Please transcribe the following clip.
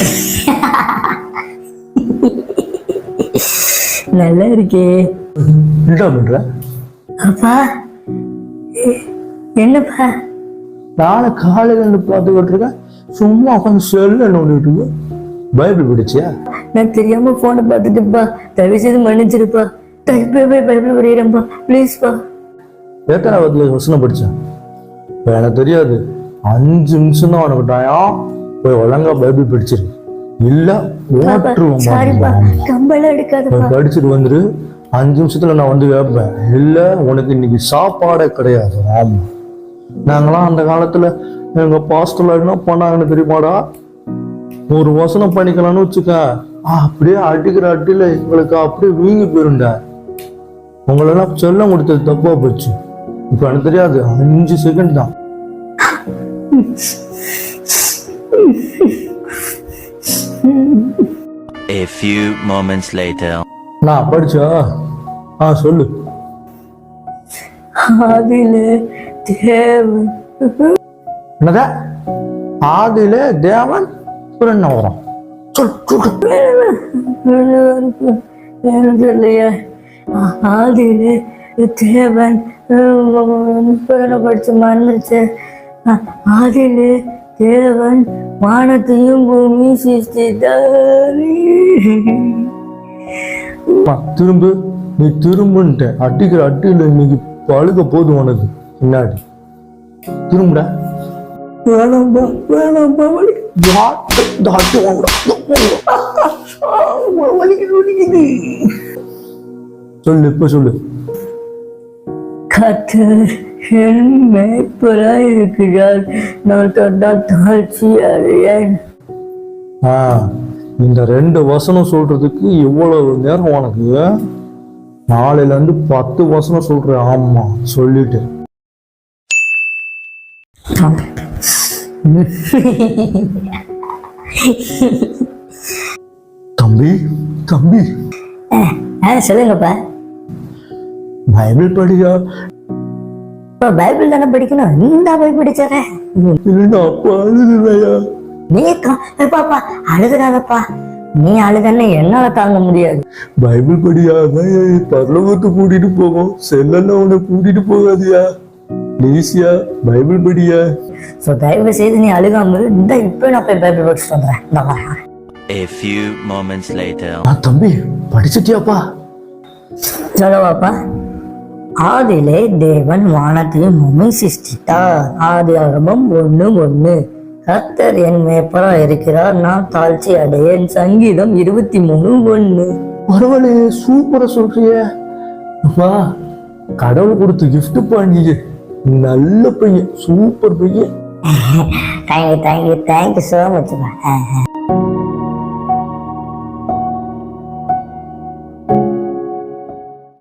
நல்லா இருக்கே என்னடா பண்ற? அப்பா என்னப்பா? நாளை காலையில இருந்து பார்த்துக்கிட்டு இருக்கேன் சும்மா உட்காந்து செல்ல நோண்டிட்டு இருக்க. பைபிள் படிச்சியா? நான் தெரியாம போனை பார்த்துட்டுப்பா தயவு செய்து மன்னிச்சிருப்பா. டைப்பே போய் பைபிள் படிக்கிறேன்ப்பா. ப்ளீஸ்ப்பா எத்தனை வகுத்துல வசனம் படிச்சேன்? எனக்கு தெரியாது. அஞ்சு நிமிஷம் தான் உனக்கு டயம் போய் ஒழுங்கா பைபிள் படிச்சிரு. இல்ல ஓட்டுருவோம் படிச்சுட்டு வந்துரு. அஞ்சு நிமிஷத்துல நான் வந்து கேட்பேன் இல்ல உனக்கு இன்னைக்கு சாப்பாடே கிடையாது ஆமா நாங்களாம் அந்த காலத்துல எங்க பாஸ்டர்ல என்ன பண்ணாங்கன்னு தெரியுமாடா? ஒரு வசனம் பண்ணிக்கலாம்னு வச்சுக்க. அப்படியே அடிக்கிற அடியில எங்களுக்கு அப்படியே வீங்கி போயிருண்டா உங்களெல்லாம் செல்லம் கொடுத்தது தப்பா போச்சு. இப்ப எனக்கு தெரியாது அஞ்சு செகண்ட் தான். A few moments later. நான் படிச்சா? ஆ சொல்லு. ஆதியில தேவன். என்னதா? ஆதியில தேவன் அப்புறம் என்ன வரும் சொல் சொல்லு எனக்கு இல்லையா ஆதியில தேவன். படிச்சு மறந்துருச்சு. ஆதியில தேவன் வானத்தையும் பூமி சிருஷ்டித்தார் திரும்ப. நீ திரும்பன்ட்ட. அடிக்கிற அடியில் இன்னைக்கு பழுக போதும் உனக்கு. பின்னாடி. திரும்புடா. வேணாம்பா வேணாம்பா வலி வலிக்குது சொல்லு இப்ப சொல்லு. கத்தர் என் மேய்ப்பராய் இருக்கிறார். நான் தொட்டால் தாழ்ச்சி அடையேன் ஆ. இந்த ரெண்டு வசனம் சொல்றதுக்கு இவ்வளவு நேரம் உனக்கு? நாளையில இருந்து பத்து வசனம் சொல்றேன். ஆமா சொல்லிட்டு. தம்பி தம்பி. சொல்லுங்கப்பா. பைபிள் இப்போ பைபிள் தானே படிக்கணும்? இந்த போய் படிச்சாரே இல்லைன்னா அப்பா அழுதுவையா நீ க- ஏ பாப்பா அழுதுறாதப்பா நீ அழுதன்னு என்னால தாங்க முடியாது. பைபிள் படியா பரலோகத்தை கூட்டிட்டு போகும். செல்லெல்லாம் உன்னை கூட்டிட்டு போகாதியா? ப்ளீஸ்யா பைபிள் படியா? ஸோ தயவு செய்து நீ அழுகாம. இந்த இப்போ நான் போய் பைபிள் படிச்சுட்டு வந்துடுறேன். இந்த வரேன் A few moments later. ஆ தம்பி படிச்சிட்டியாப்பா? சொல்லவாப்பா ஆதியிலே தேவன் வானத்தையும் பூமி சிருஷ்டித்தார். ஆதி ஆகமம் ஒண்ணு ஒண்ணு கர்த்தர் என் மேப்பரா இருக்கிறார் நான் தாழ்ச்சி அடையேன். சங்கீதம் இருபத்தி மூணு ஒண்ணு பரவாயில்லையே சூப்பரா சொல்றிய. அப்பா கடவுள் கொடுத்த கிஃப்ட் பண்ணீங்க நல்ல பையன் சூப்பர் பையன். Thank you thank you thank you so much